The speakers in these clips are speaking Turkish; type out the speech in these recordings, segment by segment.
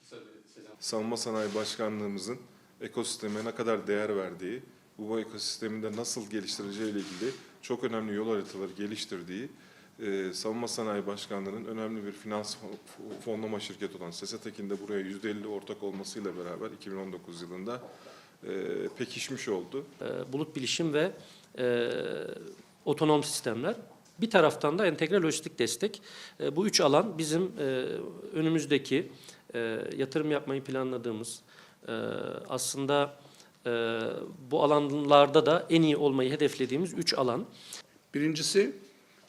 Kısa bir selam. Savunma Sanayi Başkanlığımızın ekosisteme ne kadar değer verdiği, bu ekosistemi de nasıl geliştireceği ile ilgili çok önemli yol haritaları geliştirdiği, e, Savunma Sanayi Başkanlığı'nın önemli bir finans fo- fonlama şirketi olan Sesetekin de buraya %50 ortak olmasıyla beraber 2019 yılında e, pekişmiş oldu. e, bulut bilişim ve e, otonom sistemler. Bir taraftan da entegre lojistik destek. E, bu üç alan bizim e, önümüzdeki e, yatırım yapmayı planladığımız e, aslında e, bu alanlarda da en iyi olmayı hedeflediğimiz üç alan. Birincisi,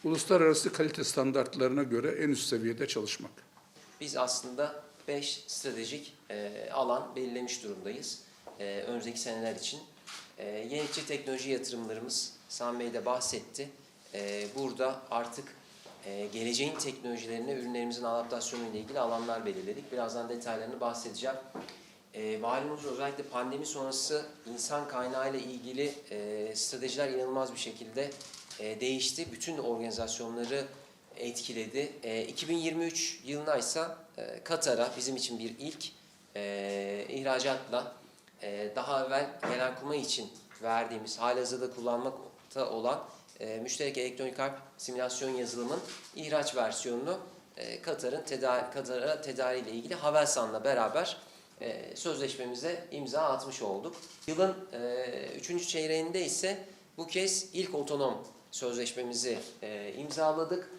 uluslararası kalite standartlarına göre en üst seviyede çalışmak. Biz aslında 5 stratejik e, alan belirlemiş durumdayız e, önümüzdeki seneler için. E, yenilikçi teknoloji yatırımlarımız, Sami Bey de bahsetti. E, burada artık e, geleceğin teknolojilerine, ürünlerimizin adaptasyonu ile ilgili alanlar belirledik. Birazdan detaylarını bahsedeceğim. E, malumunuz özellikle pandemi sonrası insan kaynağı ile ilgili e, stratejiler inanılmaz bir şekilde e, değişti. Bütün organizasyonları etkiledi. E, 2023 yılına ise Katar'a bizim için bir ilk e, ihracatla e, daha evvel Genelkurmay için verdiğimiz halihazırda kullanmakta olan e, müşterek elektronik harp simülasyon yazılımın ihraç versiyonunu e, Katar'ın teda Katar'a tedariği ile ilgili Havelsan'la beraber e, sözleşmemize imza atmış olduk. Yılın e, üçüncü çeyreğinde ise bu kez ilk otonom sözleşmemizi e, imzaladık.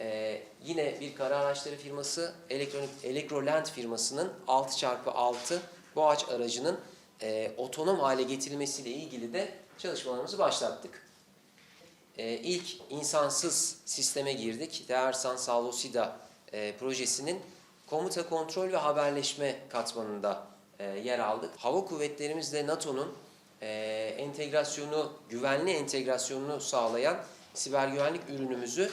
E, yine bir kara araçları firması elektronik Electroland firmasının 6x6 Boğaç aracının e, otonom hale getirilmesiyle ilgili de çalışmalarımızı başlattık. E, ilk insansız sisteme girdik. Dearsan Salosida e, projesinin komuta kontrol ve haberleşme katmanında e, yer aldık. Hava kuvvetlerimizle NATO'nun e, entegrasyonu, güvenli entegrasyonunu sağlayan siber güvenlik ürünümüzü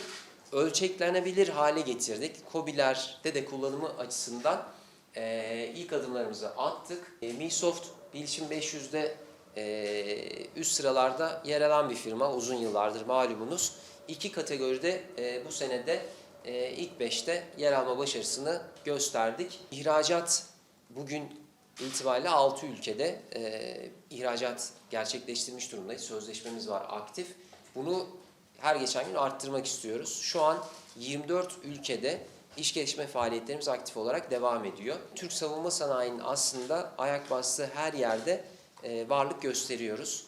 ölçeklenebilir hale getirdik. COBİ'lerde de kullanımı açısından e, ilk adımlarımızı attık. E, Misoft Bilişim 500'de e, üst sıralarda yer alan bir firma uzun yıllardır malumunuz. İki kategoride e, bu senede e, ilk beşte yer alma başarısını gösterdik. İhracat bugün itibariyle 6 ülkede e, ihracat gerçekleştirmiş durumdayız. Sözleşmemiz var aktif. Bunu her geçen gün arttırmak istiyoruz. Şu an 24 ülkede iş gelişme faaliyetlerimiz aktif olarak devam ediyor. Türk savunma sanayinin aslında ayak bastığı her yerde e, varlık gösteriyoruz.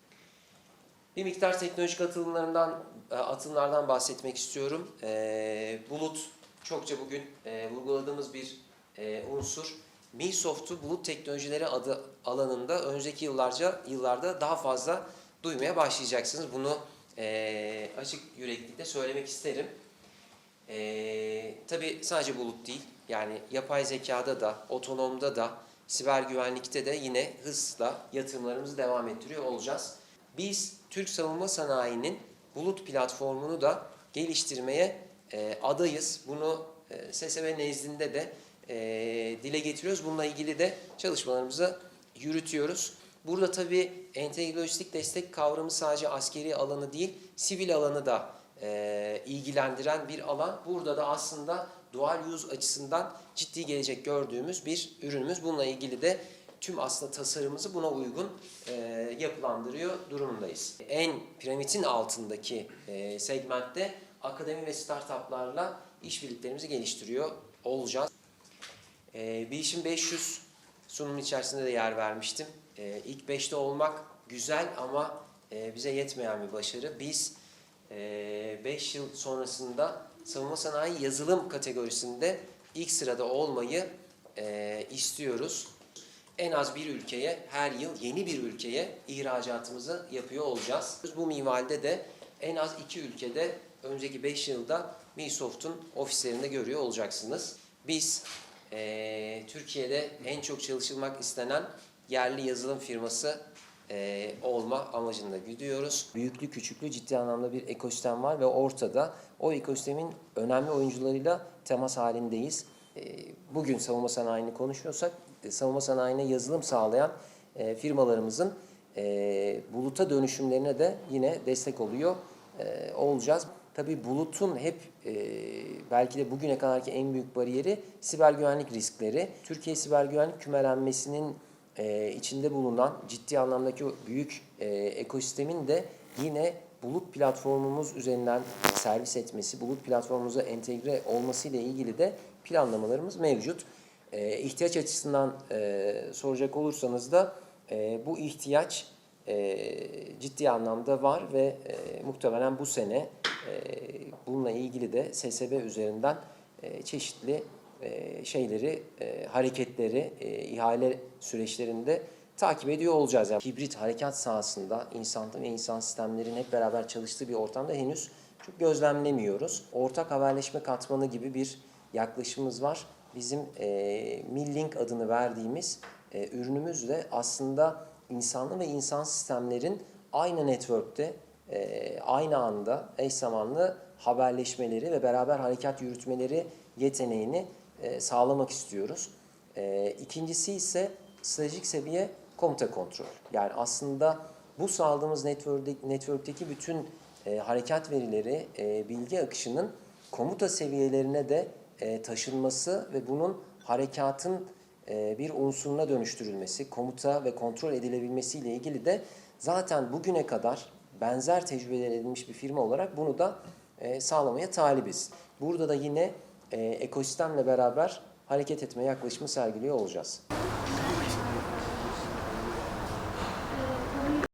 Bir miktar teknolojik atılımlarından, e, atılımlardan bahsetmek istiyorum. E, bulut çokça bugün vurguladığımız bir unsur. Misoft'u bulut teknolojileri adı alanında önümüzdeki yıllarca yıllarda daha fazla duymaya başlayacaksınız. Bunu açık yüreklilikle söylemek isterim. E, tabii sadece bulut değil, yani yapay zekada da, otonomda da, siber güvenlikte de yine hızla yatırımlarımızı devam ettiriyor olacağız. Biz Türk savunma sanayinin bulut platformunu da geliştirmeye e, adayız. Bunu e, SSB nezdinde de e, dile getiriyoruz. Bununla ilgili de çalışmalarımızı yürütüyoruz. Burada tabii entegre lojistik destek kavramı sadece askeri alanı değil, sivil alanı da e, ilgilendiren bir alan. Burada da aslında dual use açısından ciddi gelecek gördüğümüz bir ürünümüz. Bununla ilgili de tüm aslında tasarımımızı buna uygun e, yapılandırıyor durumundayız. En piramidin altındaki e, segmentte akademi ve startuplarla işbirliklerimizi geliştiriyor olacağız. E, Bilişim 500 sunumun içerisinde de yer vermiştim. E, ilk 5'te olmak güzel ama e, bize yetmeyen bir başarı. Biz 5 yıl sonrasında savunma sanayi yazılım kategorisinde ilk sırada olmayı e, istiyoruz. En az bir ülkeye her yıl yeni bir ülkeye ihracatımızı yapıyor olacağız. Bu minvalde de en az iki ülkede önümüzdeki 5 yılda Misoft'un ofislerinde görüyor olacaksınız. Biz e, Türkiye'de en çok çalışılmak istenen yerli yazılım firması e, olma amacında gidiyoruz. Büyüklü küçüklü ciddi anlamda bir ekosistem var ve ortada o ekosistemin önemli oyuncularıyla temas halindeyiz. E, bugün savunma sanayini konuşuyorsak e, savunma sanayine yazılım sağlayan e, firmalarımızın e, buluta dönüşümlerine de yine destek oluyor e, olacağız. tabii bulutun hep e, belki de bugüne kadarki en büyük bariyeri siber güvenlik riskleri. Türkiye siber güvenlik kümelenmesinin e, içinde bulunan ciddi anlamdaki büyük e, ekosistemin de yine bulut platformumuz üzerinden servis etmesi, bulut platformumuza entegre olması ile ilgili de planlamalarımız mevcut. E, ihtiyaç açısından e, soracak olursanız da e, bu ihtiyaç e, ciddi anlamda var ve e, muhtemelen bu sene e, bununla ilgili de SSB üzerinden e, çeşitli e, şeyleri, e, hareketleri, e, ihale süreçlerinde takip ediyor olacağız. Yani hibrit harekat sahasında insan ve insan sistemlerin hep beraber çalıştığı bir ortamda henüz çok gözlemlemiyoruz. Ortak haberleşme katmanı gibi bir yaklaşımımız var. Bizim e, Millink adını verdiğimiz e, ürünümüzle aslında insanlı ve insan sistemlerin aynı network'te e, aynı anda eş zamanlı haberleşmeleri ve beraber harekat yürütmeleri yeteneğini e, sağlamak istiyoruz. E, ikincisi ise stratejik seviye komuta kontrol. Yani aslında bu sağladığımız network'teki, bütün e, harekat verileri, e, bilgi akışının komuta seviyelerine de taşınması ve bunun harekatın bir unsuruna dönüştürülmesi, komuta ve kontrol edilebilmesi ile ilgili de zaten bugüne kadar benzer tecrübeler edilmiş bir firma olarak bunu da sağlamaya talibiz. Burada da yine e, ekosistemle beraber hareket etme yaklaşımı sergiliyor olacağız.